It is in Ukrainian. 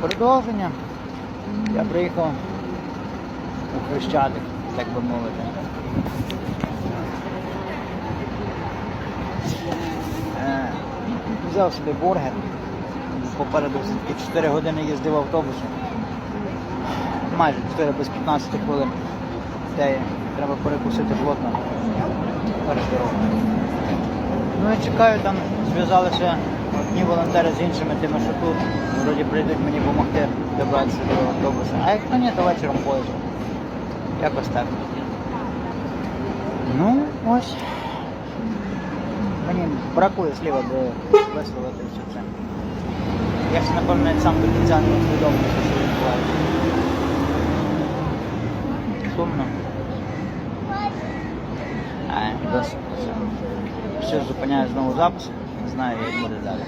продовження. Я приїхав у Хрещатик, так би мовити. Е, Взяв собі бургер. Попереду все-таки 4 години їздив автобусом. Майже 4 без 15 хвилин. Де треба перекусити плотно перед. Ну я чекаю, там зв'язалися одні волонтери з іншими тими, що тут. Вроді прийдуть мені допомогти добратися до автобуса. А якщо ні, то вечором поїздом. Якось так. Ну, ось. Мені бракує слів, аби висловити все це. Я ж, напевно, навіть сам до кінця не усвідомлюю, що відбувається. Сумно. А, досить. Все, зупиняю знову запис. знаю, як буде далі.